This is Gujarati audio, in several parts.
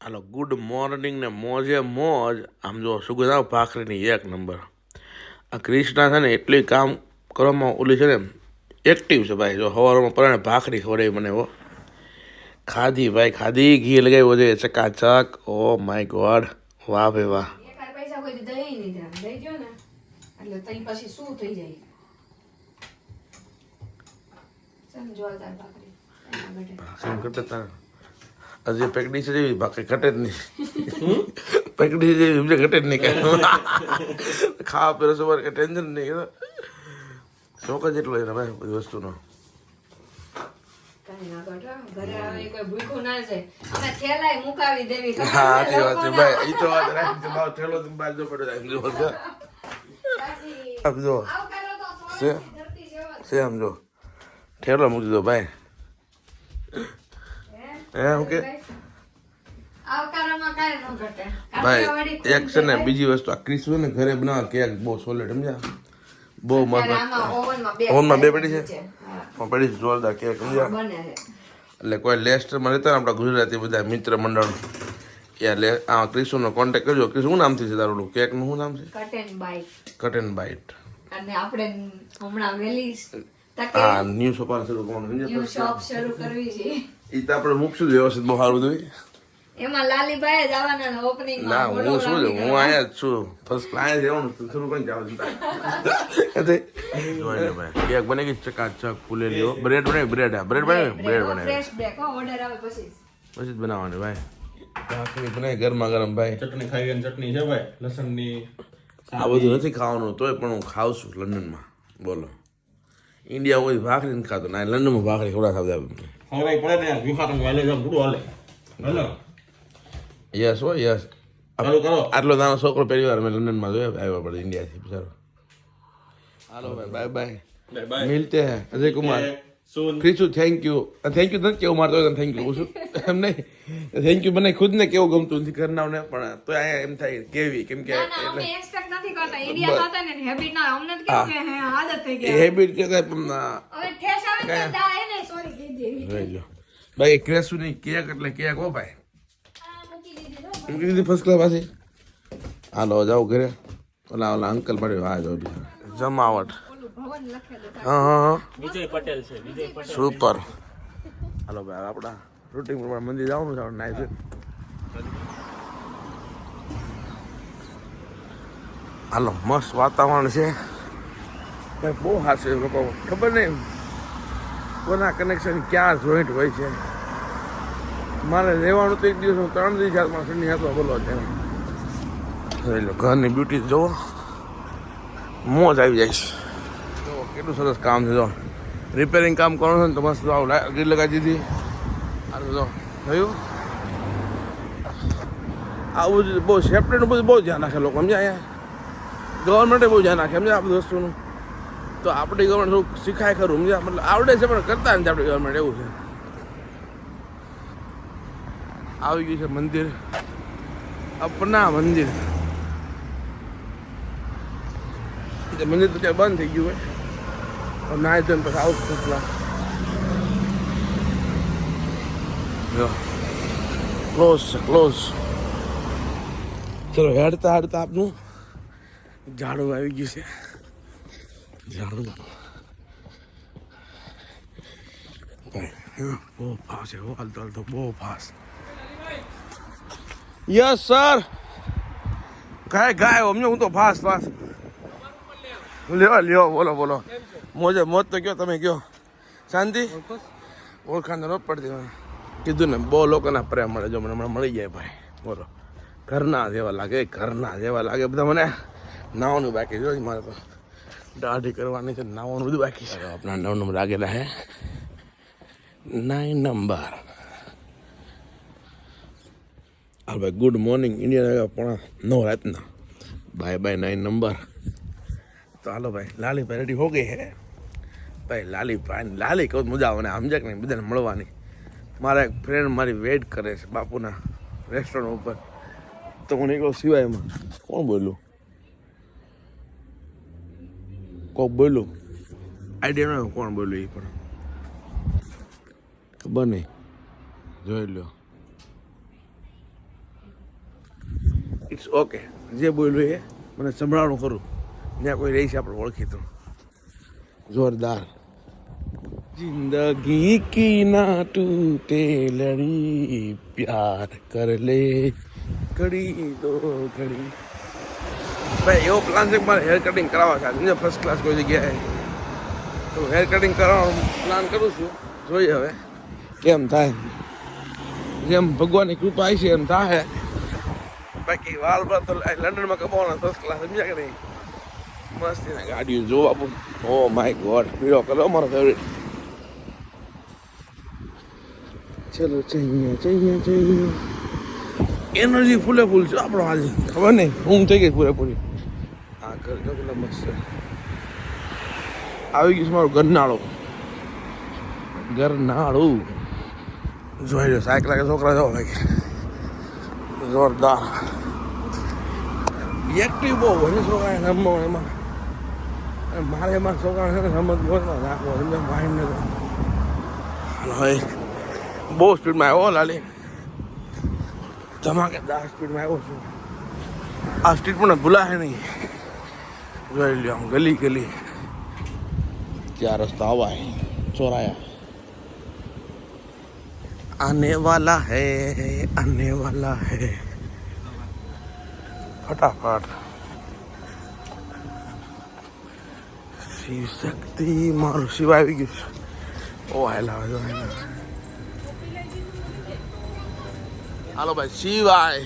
હાલો ગુડ મોર્નિંગ ને મોજે મોજ. આમ જો સુગંધાવ ભાખરીની એક નંબર આ ક્રિષ્ના છે ને એટલી કામ કરવામાં ઓલી છે ને એક્ટિવ છે ભાઈ. જો સવારમાં પરાણે ભાખરી ખવડાવી મને હો. ખાધી ભાઈ ખાધી. ઘી લગાવ્યો છે ચકાચક. ઓ માય ગોડ વાહ ભાઈ વાહ. એકાદ પૈસા કોઈ દઈ નહીં ધ્યાન દઈ ગયો ને એટલે તઈ પછી શું થઈ જાય? સમજવાલદાર ભાખરી. કરતા તારે. હજી પેકડી છે જેવી બાકી ઘટે જ નહીં. પેકડી છે જેવી સમજે ઘટે જ નહીં કાંઈ. ખાવા પીરો સવાર કે ટેન્શન નહીં. શોખ જ એટલો એના ભાઈ બધી વસ્તુનો. કાંઈ ના ઘટે ઘરે આવે કોઈ ભૂખ્યું ના જાય. અમે થેલાય મુકાવી દેવી ખબર હા છે વાત છે. ભાઈ એ તો વાત રાખી ભાવ થેલો તમે બાજુ પડે એમ જો છે સાચી. આમ જો. આવું કરો તો છે? સોનાની ધરતી જેવો જ. છે આમ જો. ઠેલો મૂકી દો ભાઈ. હે? હે કે? ભાઈ એક છે ને બીજી વસ્તુ આ ક્રિસ ને ઘરે બનાવે કેક બહુ સોલિડ સમજ્યા? બહુ મસ્ત ઓવનમાં બે પડી છે? પડી જોરદાર કેક સમજ્યા? એટલે કોઈ લેસ્ટરમાં રહેતા ને આપણા ગુજરાતી બધા મિત્ર મંડળ યા લે આ ક્રિશુનો કોન્ટેક્ટ કરજો. ક્રિશુ શું નામથી છે તારું કેકનું શું નામ છે? કટેન બાઇટ અને આપણે હમણાં વેલી હા ન્યૂ સોપાન શરૂ કરવાનું ન્યુ શોપ શરૂ કરવી છે. એ તો આપણે મૂકશું વ્યવસ્થિત બહુ સારું જોઈએ એમાં લાલીભાઈ જ આવવાના ઓપનિંગ ના હું શું છે હું અહીંયા જ છું. ફર્સ્ટ ક્લાયન્ટ રહેવાનું તું શરૂ કરી જવાનું કેક બની ગઈ ચકાચક ફૂલેલી હો બ્રેડ બનાવી? બ્રેડ હા બ્રેડ બને બ્રેડ બનાવી. ફ્રેશ બ્રેક હો ઓર્ડર આવે પછી. પછી જ બનાવવાની ભાઈ. ભાખરી બનાવી ગરમા ગરમ ભાઈ. ચટણી ખાઈ ગઈ ચટણી છે ભાઈ. લસણની આ બધું નથી ખાવાનું તોય પણ હું ખાઉં છું લંડનમાં. બોલો. ઇન્ડિયા હોય ભાખરી નથી ખાતો. ના લંડનમાં ભાખરી ખવડા ખાતા હવે પડે ને વિખા તમે હાલે જાવ ગુડું હાલે. હાલો. યસ હો યસ ચાલુ કરો. આટલો નાનો છોકરો પહેલી વાર મેં લંડનમાં જોયો આવ્યા પડે ઇન્ડિયાથી બિચારો. હાલો ભાઈ બાય બાય બાય મિલતે હે અજય કુમાર. સુન. ક્રિશુ થેન્ક યુ થેન્ક યુ નથી કેવું મારતો થેન્ક યુ છું એમ નહીં. થેન્ક યુ મને ખુદને કેવું ગમતું નથી કરનારને પણ તો અહીંયા એમ થાય કેવી કેમ કે ના ના અમે એક્સપેક્ટ નથી કરતા. ઇન્ડિયા હતા ને હેબિટ ના અમને તો કેવું કે લો ભાઈ ક્રેસુની કેક એટલે કેક હો ભાઈ આ મૂકી દીધી તો મૂકી દીધી ફર્સ્ટ ક્લાસ પાછી હાલો જાઓ ઘરે ઓલા ઓલા અંકલ પડ્યો આ જો. જમાવટ હા હા હા વિજય પટેલ છે વિજય પટેલ સુપર હાલો ભાઈ આપણા રૂટિંગ પ્રમાણે મંદિર જવાનું છે નાઈ. હાલો મસ્ત વાતાવરણ છે બહુ હાશે લોકો ખબર નહીં કોના કનેક્શન ક્યાં જોઈન્ટ હોય છે? મારે રહેવાનું તો એક દિવસ હું ત્રણ દિવસ હાથમાં ઠંડી હાથમાં બોલો છે જોઈ લો ઘરની બ્યુટી જુઓ મોજ આવી જાય છે. જુઓ કેટલું સરસ કામ છે જો. રિપેરિંગ કામ કરવાનું છે ને તો મસ્ત આવું લાઈટ લગાવી દીધી. આ જો. થયું? આવું બહુ સેફ્ટીનું બધું બહુ ધ્યાન રાખે લોકો સમજ્યા અહીંયા? ગવર્મેન્ટે બહુ ધ્યાન રાખે સમજ્યા આ બધી વસ્તુનું? તો આપણી ગવર્મેન્ટ થોડુંક શીખાય ખરું, સમજ્યા? મતલબ આવડે છે, પણ કરતા નથી આપણી ગવર્મેન્ટ એવું છે. આવી ગયું છે મંદિર. અપના મંદિર. મંદિર તો ત્યાં બંધ થઈ ગયું હોય. ના તો પછી આવું ખોટલા ક્લોઝ છે ક્લોઝ ચલો હેડતા હેડતા આપનું ઝાડું આવી ગયું છે. ભાઈ, બહુ ફાસ હો, હાલતો હાલતો બહુ ફાસ યસ સર ગાય ગાય અમને હું તો ફાસ ફાસ લેવા લ્યો બોલો બોલો મોજે મોજ તો કયો તમે કયો શાંતિ ઓળખાણ ન પડતી મને કીધું ને બહુ લોકોના પ્રેમ મળે જો મને હમણાં મળી જાય ભાઈ બોલો ઘરના જેવા લાગે ઘરના જેવા લાગે બધા મને નાવાનું બાકી જો મારે તો દાઢી કરવાની છે નાવાનું બધું બાકી છે. આપણા નવ નંબર લાગેલા હે. Nine number. હા ભાઈ ગુડ મોર્નિંગ ઇન્ડિયા પણ નવ રાતના બાય બાય નાઇન નંબર. તો હાલો ભાઈ લાલી ભાઈ રેડી હો ગઈ હે? ભાઈ લાલી ભાઈ લાલી કહું મજા આવે સમજે કે નહીં બધાને મળવાની. મારા એક ફ્રેન્ડ મારી વેઇટ કરે છે બાપુના રેસ્ટોરન્ટ ઉપર. તો હું નીકળો સિવાયમાં. કોણ બોલ્યું? કોક બોલ્યું આઈડિયા ન કોણ બોલ્યું એ પણ ખબર નહીં જોઈ લો ઇટ્સ ઓકે જે બોલ્યું એ મને સંભળાવણું ખરું ત્યાં કોઈ રહી છે આપણે ઓળખીતું જોરદાર જિંદગી કી ના ટૂટે લડી પ્યાર કર લે કડી દો ઘડી ભાઈ, એવો પ્લાન છે મારે હેર કટિંગ કરાવવા છે. સમજો ફર્સ્ટ ક્લાસ કોઈ જગ્યાએ તો હેર કટિંગ કરાવવાનો પ્લાન કરું છું. જોઈએ હવે. કેમ થાય? જેમ ભગવાનની કૃપા આવી છે એમ થાય. બાકી વાલ પર તો લંડનમાં કમાવાના ફર્સ્ટ ક્લાસ સમજ્યા કે નહીં? મસ્ત એના ગાડીઓ જોવા બાપુ ઓ માય ગોડ પીળો કલર મારો ફેવરેટ ચલો ચઈએ ચઈએ ચઈએ એનર્જી ફૂલે ફૂલ છે આપણો આજે. ખબર નહીં, ઊંઘ થઈ ગઈ પૂરેપૂરી. આવી ગયું છે મારું ગરનાળો ગરનાળું જોઈ લો સાયક કે છોકરા જવા લાગે જોરદાર. એક્ટિવ બહુ હોય છોકરા રમવા એમાં. મારે એમાં છોકરા છે ને સમજ ગોળમાં રાખવો એમને માઇન્ડને તો હાલો બહુ સ્પીડમાં આવ્યો લાલી. ધમાકેદાર સ્પીડમાં આવ્યો છું. આ સ્ટ્રીટ પણ ભૂલાશે નહીં. જોઈ લ્યો આમ ગલી ગલી ક્યાં રસ્તા આવાય ચોરાયા आने वाला है आने वाला है फटाफट શિવ શક્તિ મારું શિવ આવી ગયું છે ઓ હેલા જો હેલા હાલો ભાઈ શિવાય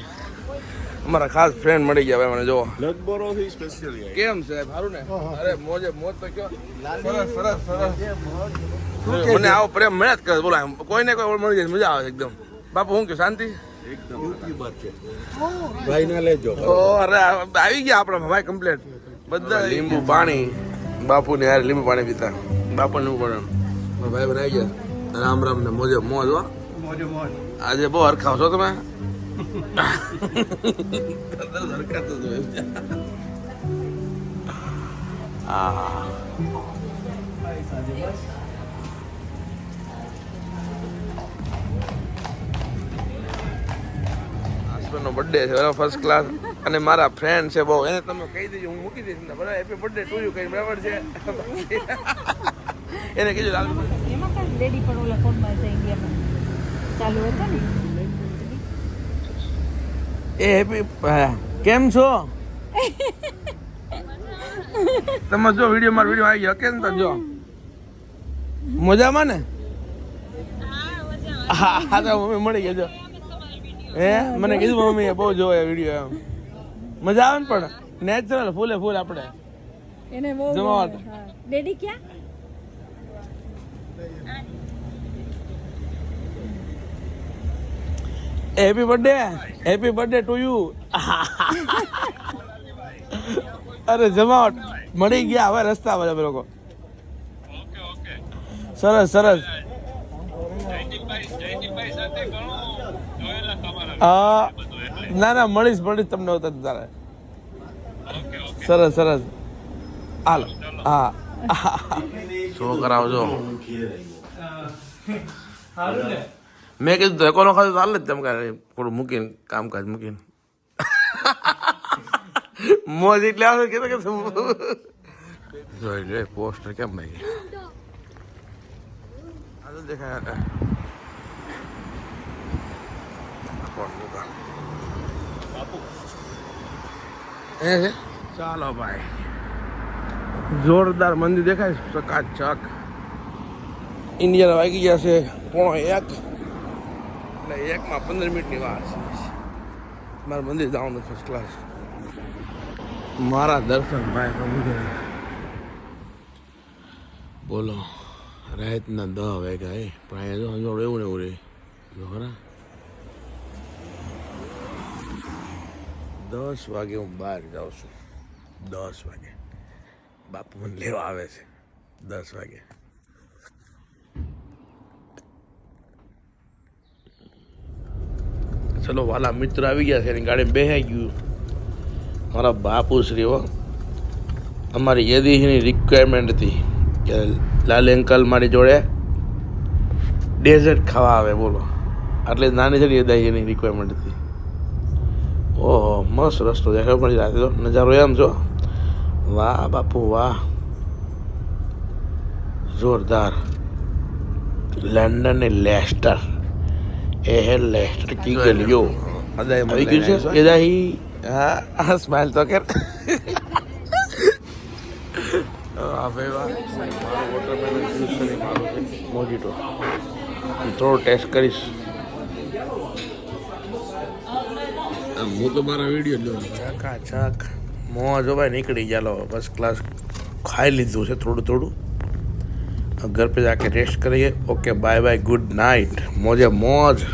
અમારા ખાસ ફ્રેન્ડ મળી ગયા ભાઈ મને જો લગબરોથી સ્પેશિયલ કેમ છે સારું ને? અરે મોજે મોજ તો કયો. સરસ સરસ સરસ. મને આવો પ્રેમ મળે જ કરે બોલો કોઈને કોઈ મળી જાય મજા આવે એકદમ. બાપુ હું કે શાંતિ? એકદમ. યુટ્યુબર છે. ભાઈ ના લેજો. ઓ અરે આવી ગયા આપણા ભાઈ કમ્પ્લેટ બધા લીંબુ પાણી. બાપુ ને યાર લીંબુ પાણી પીતા. બાપુ લીંબુ પાણી ભાઈ બનાવી ગયા. રામ રામ ને મોજે મોજ હો. આજે બહુ હરખાવ છો તમે? જ હસબન્ડનો બર્થડે છે, બરાબર ફર્સ્ટ ક્લાસ અને મારા ફ્રેન્ડ છે બહુ. એને તમે કહી દેજો, હું મૂકી દઈશ ને, બરાબર હેપી બર્થડે ટુ યુ કઈ બરાબર છે? એને કીધું લાલ એમાં કઈ લેડી પણ ઓલા ફોનમાં છે ઇન્ડિયામાં ચાલુ હતા ને? એ હેપી કેમ છો? તમે જો વીડિયો મારો વીડિયો આવી ગયો. કેમ તો જો? મજામાં ને? હા હા તો મમ્મી મળી ગયા જો. હે? મને કીધું મમ્મી બહુ જોવે વીડિયો એમ. મજા આવે ને પણ? નેચરલ ફૂલે ફૂલ આપણે. એને બહુ. ડેડી ક્યાં? Happy birthday happy birthday to you અરે જમાવટ. મળી ગયા હવે રસ્તા પર અમે લોકો. સરસ સરસ. હા. ના ના મળીશ મળીશ તમને હોતા તારે. સરસ સરસ. હાલો. હા. છોકરાઓ જો. મેં કીધું ધક્કો નો ખાધો હાલ જ તમે થોડું મૂકીને કામકાજ મૂકીને મોજ એટલે આવે કે કે જોઈ લે પોસ્ટર કેમ ભાઈ આ તો દેખાય કોણ દુકાન એ છે ચાલો ભાઈ જોરદાર મંદિર દેખાય છે ચકાચક ઇન્ડિયાના વાગી ગયા છે પોણો એક એટલે એકમાં પંદર મિનિટની વાર મારે મંદિર જવાનું ફર્સ્ટ ક્લાસ મારા દર્શન ભાઈ પ્રભુ બોલો, રાતના દહ વાગ્યા એ પણ અહીંયા જો હજુ એવું ને એવું રે. જો ખરા દસ વાગે હું બહાર જાઉં છું. દસ વાગે. બાપુ મને લેવા આવે છે. દસ વાગે. ચલો, વાલા મિત્ર આવી ગયા છે, એની ગાડી બેહાઈ ગયું. મારા બાપુ શ્રી હો, અમારી યદીની રિક્વાયરમેન્ટ હતી કે લાલ અંકલ મારી જોડે ડેઝર્ટ ખાવા આવે, બોલો. આટલે નાની છે યદાઈ એની રિક્વાયરમેન્ટ હતી. ઓહો, મસ્ત રસ્તો દેખાય પણ રાતે તો નજારો એમ જો વાહ, બાપુ, વાહ. જોરદાર. લંડન ને લેસ્ટર હા સ્માઈલ તો કર આ ભાઈ વાહ મારો વોટરમેલન જ્યુસ છે? મારો છે મોજીટો થોડો ટેસ્ટ કરીશ. હું તો મારા વીડિયો ચાકા ચાક મોં જો ભાઈ નીકળી ગયા ફર્સ્ટ ક્લાસ ખાઈ લીધું છે થોડું થોડું. घर पे जाके रेस्ट करेंगे okay bye bye good night मौजे मौज